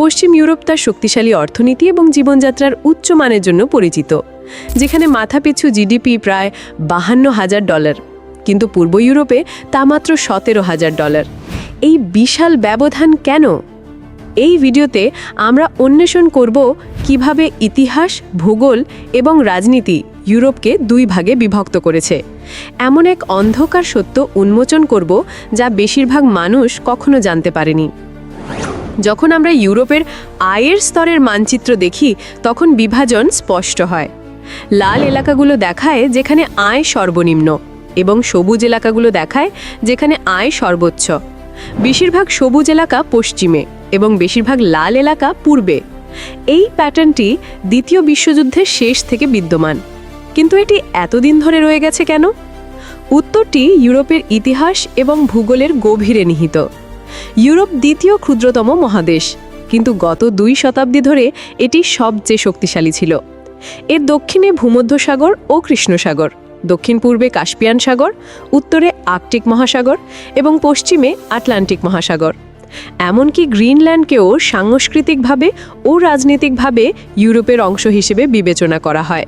পশ্চিম Europe তার শক্তিশালী অর্থনীতি এবং জীবনযাত্রার উচ্চ মানের জন্য পরিচিত, যেখানে মাথাপিছু জিডিপি প্রায় বাহান্ন হাজার ডলার, কিন্তু পূর্ব ইউরোপে তা মাত্র সতেরো হাজার ডলার। এই বিশাল ব্যবধান কেন? এই ভিডিওতে আমরা অন্বেষণ করব কীভাবে ইতিহাস, ভূগোল এবং রাজনীতি ইউরোপকে দুই ভাগে বিভক্ত করেছে। এমন এক অন্ধকার সত্য উন্মোচন করব যা বেশিরভাগ মানুষ কখনো জানতে পারেনি। যখন আমরা ইউরোপের আয়ের স্তরের মানচিত্র দেখি, তখন বিভাজন স্পষ্ট হয়। লাল এলাকাগুলো দেখায় যেখানে আয় সর্বনিম্ন এবং সবুজ এলাকাগুলো দেখায় যেখানে আয় সর্বোচ্চ। বেশিরভাগ সবুজ এলাকা পশ্চিমে এবং বেশিরভাগ লাল এলাকা পূর্বে। এই প্যাটার্নটি দ্বিতীয় বিশ্বযুদ্ধের শেষ থেকে বিদ্যমান। কিন্তু এটি এতদিন ধরে রয়ে গেছে কেন? উত্তরটি ইউরোপের ইতিহাস এবং ভূগোলের গভীরে নিহিত। ইউরোপ দ্বিতীয় ক্ষুদ্রতম মহাদেশ। কিন্তু গত দুই শতাব্দী ধরে এটি সবচেয়ে শক্তিশালী ছিল। এর দক্ষিণে ভূমধ্যসাগর ও কৃষ্ণসাগর দক্ষিণ পূর্বে কাস্পিয়ান সাগর, উত্তরে আর্কটিক মহাসাগর এবং পশ্চিমে আটলান্টিক মহাসাগর। এমনকি গ্রিনল্যান্ডকেও সাংস্কৃতিকভাবে ও রাজনৈতিকভাবে ইউরোপের অংশ হিসেবে বিবেচনা করা হয়।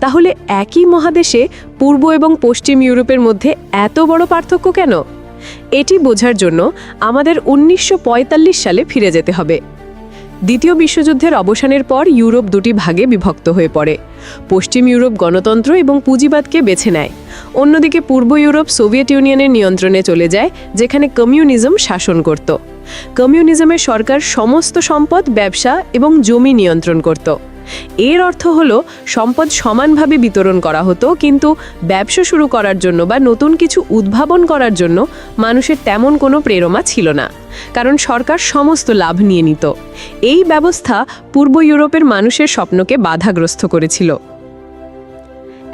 তাহলে একই মহাদেশে পূর্ব এবং পশ্চিম ইউরোপের মধ্যে এত বড় পার্থক্য কেন? এটি বোঝার জন্য আমাদের উনিশশো পঁয়তাল্লিশ সালে ফিরে যেতে হবে। দ্বিতীয় বিশ্বযুদ্ধের অবসানের পর ইউরোপ দুটি ভাগে বিভক্ত হয়ে পড়ে। পশ্চিম ইউরোপ গণতন্ত্র এবং পুঁজিবাদকে বেছে নেয়। অন্যদিকে পূর্ব ইউরোপ সোভিয়েত ইউনিয়নের নিয়ন্ত্রণে চলে যায়, যেখানে কমিউনিজম শাসন করত। কমিউনিজমের সরকার সমস্ত সম্পদ, ব্যবসা এবং জমি নিয়ন্ত্রণ করত। এর অর্থ হলো, সম্পদ সমানভাবে বিতরণ করা হতো, কিন্তু ব্যবসা শুরু করার জন্য বা নতুন কিছু উদ্ভাবন করার জন্য মানুষের তেমন কোনো প্রেরণা ছিল না, কারণ সরকার সমস্ত লাভ নিয়ে নিত। এই ব্যবস্থা পূর্ব ইউরোপের মানুষের স্বপ্নকে বাধাগ্রস্ত করেছিল।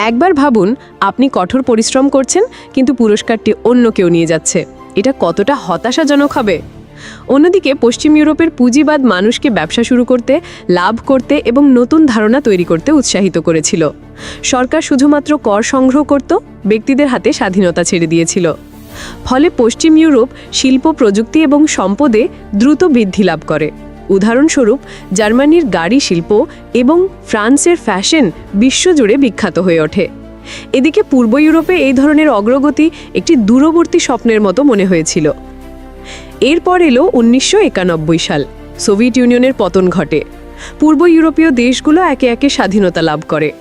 একবার ভাবুন, আপনি কঠোর পরিশ্রম করছেন, কিন্তু পুরস্কারটি অন্য কেউ নিয়ে যাচ্ছে। এটা কতটা হতাশাজনক হবে? অন্যদিকে পশ্চিম ইউরোপের পুঁজিবাদ মানুষকে ব্যবসা শুরু করতে, লাভ করতে এবং নতুন ধারণা তৈরি করতে উৎসাহিত করেছিল। সরকার শুধুমাত্র কর সংগ্রহ করত, ব্যক্তিদের হাতে স্বাধীনতা ছেড়ে দিয়েছিল। ফলে পশ্চিম ইউরোপ শিল্প, প্রযুক্তি এবং সম্পদে দ্রুত বৃদ্ধি লাভ করে। উদাহরণস্বরূপ, জার্মানির গাড়ি শিল্প এবং ফ্রান্সের ফ্যাশন বিশ্বজুড়ে বিখ্যাত হয়ে ওঠে। এদিকে পূর্ব ইউরোপে এই ধরনের অগ্রগতি একটি দূরবর্তী স্বপ্নের মতো মনে হয়েছিল। এরপর এলো উনিশশো একানব্বই সাল। সোভিয়েত ইউনিয়নের পতন ঘটে। পূর্ব ইউরোপীয় দেশগুলো একে একে স্বাধীনতা লাভ করে।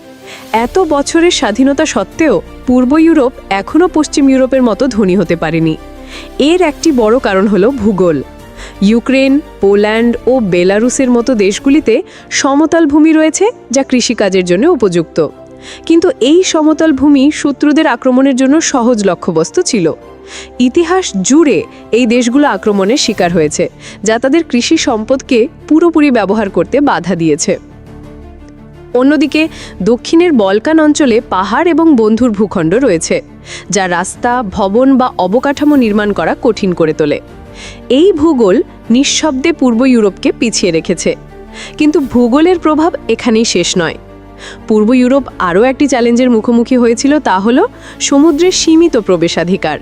এত বছরের স্বাধীনতা সত্ত্বেও পূর্ব ইউরোপ এখনও পশ্চিম ইউরোপের মতো ধনী হতে পারেনি। এর একটি বড় কারণ হলো ভূগোল। ইউক্রেন, পোল্যান্ড ও বেলারুসের মতো দেশগুলিতে সমতল ভূমি রয়েছে যা কৃষিকাজের জন্য উপযুক্ত। কিন্তু এই সমতল ভূমি শত্রুদের আক্রমণের জন্য সহজ লক্ষ্যবস্তু ছিল। ইতিহাস জুড়ে এই দেশগুলো আক্রমণের শিকার হয়েছে, যা তাদের কৃষি সম্পদকে পুরোপুরি ব্যবহার করতে বাধা দিয়েছে। অন্যদিকে, দক্ষিণের বলকান অঞ্চলে পাহাড় এবং বন্ধুর ভূখণ্ড রয়েছে, যা রাস্তা, ভবন বা অবকাঠামো নির্মাণ করা কঠিন করে তোলে। এই ভূগোল নিঃশব্দে পূর্ব ইউরোপকে পিছিয়ে রেখেছে। কিন্তু ভূগোলের প্রভাব এখানেই শেষ নয়। পূর্ব ইউরোপ আরও একটি চ্যালেঞ্জের মুখোমুখি হয়েছিল তা হল সমুদ্রের সীমিত প্রবেশাধিকার।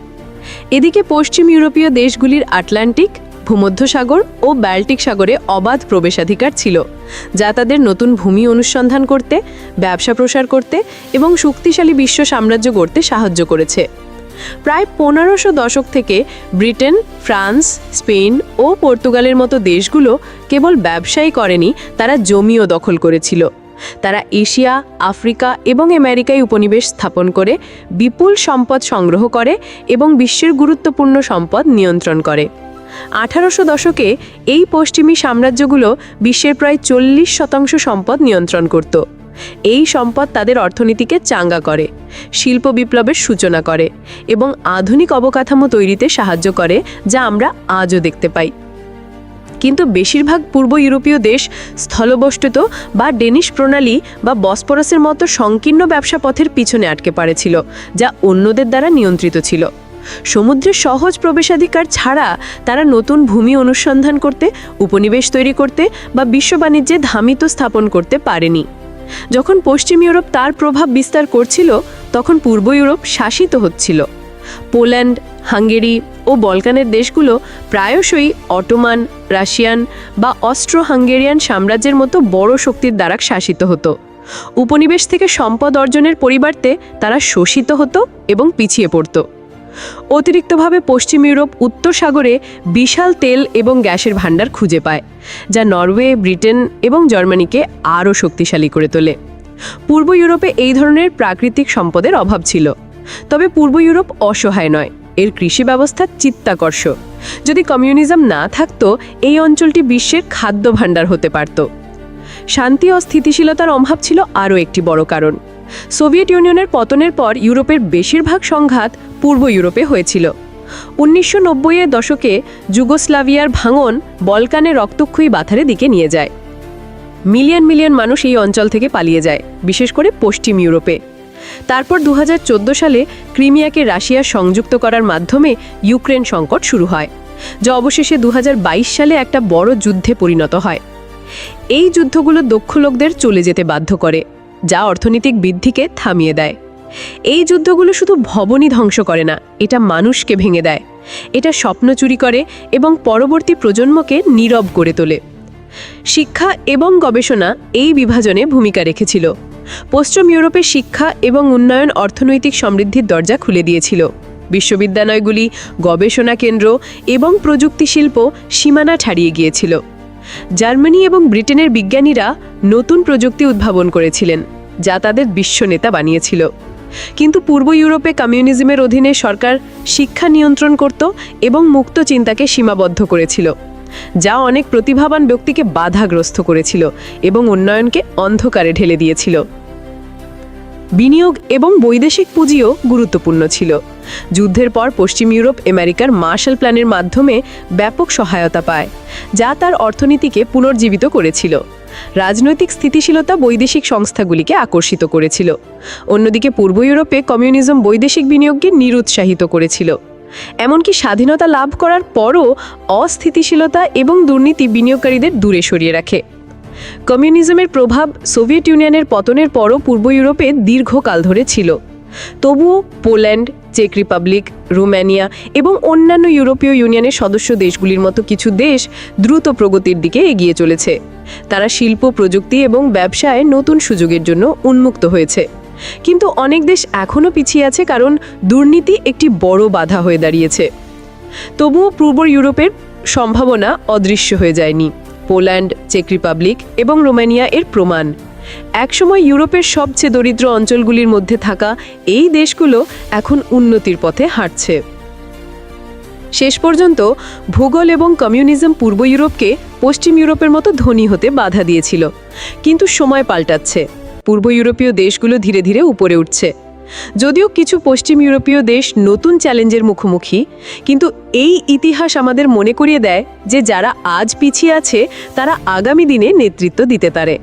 এদিকে পশ্চিম ইউরোপীয় দেশগুলির আটলান্টিক, ভূমধ্যসাগর ও ব্যাল্টিক সাগরে অবাধ প্রবেশাধিকার ছিল, যা তাদের নতুন ভূমি অনুসন্ধান করতে, ব্যবসা প্রসার করতে এবং শক্তিশালী বিশ্ব সাম্রাজ্য গড়তে সাহায্য করেছে। প্রায় পনেরোশো দশক থেকে ব্রিটেন, ফ্রান্স, স্পেন ও পর্তুগালের মতো দেশগুলো কেবল ব্যবসায়ী করেনি, তারা জমিও দখল করেছিল। তারা এশিয়া, আফ্রিকা এবং আমেরিকায় উপনিবেশ স্থাপন করে, বিপুল সম্পদ সংগ্রহ করে এবং বিশ্বের গুরুত্বপূর্ণ সম্পদ নিয়ন্ত্রণ করে। আঠারোশো দশকে এই পশ্চিমী সাম্রাজ্যগুলো বিশ্বের প্রায় চল্লিশ শতাংশ সম্পদ নিয়ন্ত্রণ করত। এই সম্পদ তাদের অর্থনীতিকে চাঙ্গা করে, শিল্প বিপ্লবের সূচনা করে এবং আধুনিক অবকাঠামো তৈরিতে সাহায্য করে, যা আমরা আজও দেখতে পাই। কিন্তু বেশিরভাগ পূর্ব ইউরোপীয় দেশ স্থলবস্তুত বা ডেনিশ প্রণালী বা বসপরাসের মতো সংকীর্ণ ব্যবসা পথের পিছনে আটকে পড়েছিল, যা অন্যদের দ্বারা নিয়ন্ত্রিত ছিল। সমুদ্রের সহজ প্রবেশাধিকার ছাড়া তারা নতুন ভূমি অনুসন্ধান করতে, উপনিবেশ তৈরি করতে বা বিশ্ব বাণিজ্যে ধামিত স্থাপন করতে পারেনি। যখন পশ্চিম ইউরোপ তার প্রভাব বিস্তার করছিল, তখন পূর্ব ইউরোপ শাসিত হচ্ছিল। পোল্যান্ড হাঙ্গেরি ও বলকানের দেশগুলো প্রায়শই অটোমান, রাশিয়ান বা অস্ট্রো হাঙ্গেরিয়ান সাম্রাজ্যের মতো বড় শক্তির দ্বারা শাসিত হতো। উপনিবেশ থেকে সম্পদ অর্জনের পরিবর্তে তারা শোষিত হতো এবং পিছিয়ে পড়ত। অতিরিক্তভাবে পশ্চিম ইউরোপ উত্তর সাগরে বিশাল তেল এবং গ্যাসের ভাণ্ডার খুঁজে পায়, যা নরওয়ে, ব্রিটেন এবং জার্মানিকে আরও শক্তিশালী করে তোলে। পূর্ব ইউরোপে এই ধরনের প্রাকৃতিক সম্পদের অভাব ছিল, তবে পূর্ব ইউরোপ অসহায় নয়। এর কৃষি ব্যবস্থা চিত্তাকর্ষ যদি কমিউনিজম না থাকতো, এই অঞ্চলটি বিশ্বের খাদ্য ভাণ্ডার হতে পারত। শান্তি ও স্থিতিশীলতার অভাব ছিল আরও একটি বড় কারণ। সোভিয়েত ইউনিয়নের পতনের পর ইউরোপের বেশিরভাগ সংঘাত পূর্ব ইউরোপে হয়েছিল। উনিশশো নব্বইয়ের দশকে যুগোস্লাভিয়ার ভাঙন বলকানে রক্তক্ষয়ী বাথারে দিকে নিয়ে যায়। মিলিয়ন মিলিয়ন মানুষ এই অঞ্চল থেকে পালিয়ে যায়, বিশেষ করে পশ্চিম ইউরোপে। তারপর দু হাজার চোদ্দ সালে ক্রিমিয়াকে রাশিয়া সংযুক্ত করার মাধ্যমে ইউক্রেন সংকট শুরু হয়, যা অবশেষে দু হাজার বাইশ সালে একটা বড় যুদ্ধে পরিণত হয়। এই যুদ্ধগুলো দক্ষ লোকদের চলে যেতে বাধ্য করে, যা অর্থনৈতিক বৃদ্ধিকে থামিয়ে দেয়। এই যুদ্ধগুলো শুধু ভবনই ধ্বংস করে না, এটা মানুষকে ভেঙে দেয়। এটা স্বপ্ন চুরি করে এবং পরবর্তী প্রজন্মকে নীরব করে তোলে। শিক্ষা এবং গবেষণা এই বিভাজনে ভূমিকা রেখেছিল। পশ্চিম ইউরোপের শিক্ষা এবং উন্নয়ন, অর্থনৈতিক সমৃদ্ধির দরজা খুলে দিয়েছিল। বিশ্ববিদ্যালয়গুলি গবেষণা কেন্দ্র এবং প্রযুক্তি শিল্প সীমানা ছাড়িয়ে গিয়েছিল। জার্মানি এবং ব্রিটেনের বিজ্ঞানীরা নতুন প্রযুক্তি উদ্ভাবন করেছিলেন, যা তাদের বিশ্বনেতা বানিয়েছিল। কিন্তু পূর্ব ইউরোপে কমিউনিজমের অধীনে সরকার শিক্ষা নিয়ন্ত্রণ করত এবং মুক্ত চিন্তাকে সীমাবদ্ধ করেছিল। যা অনেক প্রতিভাবান ব্যক্তিকে বাধাগ্রস্ত করেছিল এবং উন্নয়নকে অন্ধকারে ঢেলে দিয়েছিল। বিনিয়োগ এবং বৈদেশিক পুঁজিও গুরুত্বপূর্ণ ছিল। যুদ্ধের পর পশ্চিম ইউরোপ আমেরিকার মার্শাল প্ল্যানের মাধ্যমে ব্যাপক সহায়তা পায়, যা তার অর্থনীতিকে পুনর্জীবিত করেছিল। রাজনৈতিক স্থিতিশীলতা বৈদেশিক সংস্থাগুলিকে আকর্ষিত করেছিল। অন্যদিকে পূর্ব ইউরোপে কমিউনিজম বৈদেশিক বিনিয়োগকে নিরুৎসাহিত করেছিল। এমনকি স্বাধীনতা লাভ করার পরও অস্থিতিশীলতা এবং দুর্নীতি বিনিয়োগকারীদের দূরে সরিয়ে রাখে। কমিউনিজমের প্রভাব সোভিয়েত ইউনিয়নের পতনের পরও পূর্ব ইউরোপে দীর্ঘকাল ধরে ছিল। তবুও পোল্যান্ড, চেক রিপাবলিক, রোমানিয়া এবং অন্যান্য ইউরোপীয় ইউনিয়নের সদস্য দেশগুলির মতো কিছু দেশ দ্রুত প্রগতির দিকে এগিয়ে চলেছে। তারা শিল্প, প্রযুক্তি এবং ব্যবসায় নতুন সুযোগের জন্য উন্মুক্ত হয়েছে। কিন্তু অনেক দেশ এখনও পিছিয়ে আছে কারণ দুর্নীতি একটি বড় বাধা হয়ে দাঁড়িয়েছে। তবুও পূর্ব ইউরোপের সম্ভাবনা অদৃশ্য হয়ে যায়নি। পোল্যান্ড, চেক রিপাবলিক এবং রোমানিয়া এর প্রমাণ। একসময় ইউরোপের সবচেয়ে দরিদ্র অঞ্চলগুলির মধ্যে থাকা এই দেশগুলো এখন উন্নতির পথে হাঁটছে। শেষ পর্যন্ত ভূগোল এবং কমিউনিজম পূর্ব ইউরোপকে পশ্চিম ইউরোপের মতো ধনী হতে বাধা দিয়েছিল, কিন্তু সময় পাল্টাচ্ছে। পূর্ব ইউরোপীয় দেশগুলো ধীরে ধীরে উপরে উঠছে। যদিও কিছু পশ্চিম ইউরোপীয় দেশ নতুন চ্যালেঞ্জের মুখোমুখি, কিন্তু এই ইতিহাস আমাদের মনে করিয়ে দেয় যে যারা আজ পিছিয়ে আছে, তারা আগামী দিনে নেতৃত্ব দিতে পারে।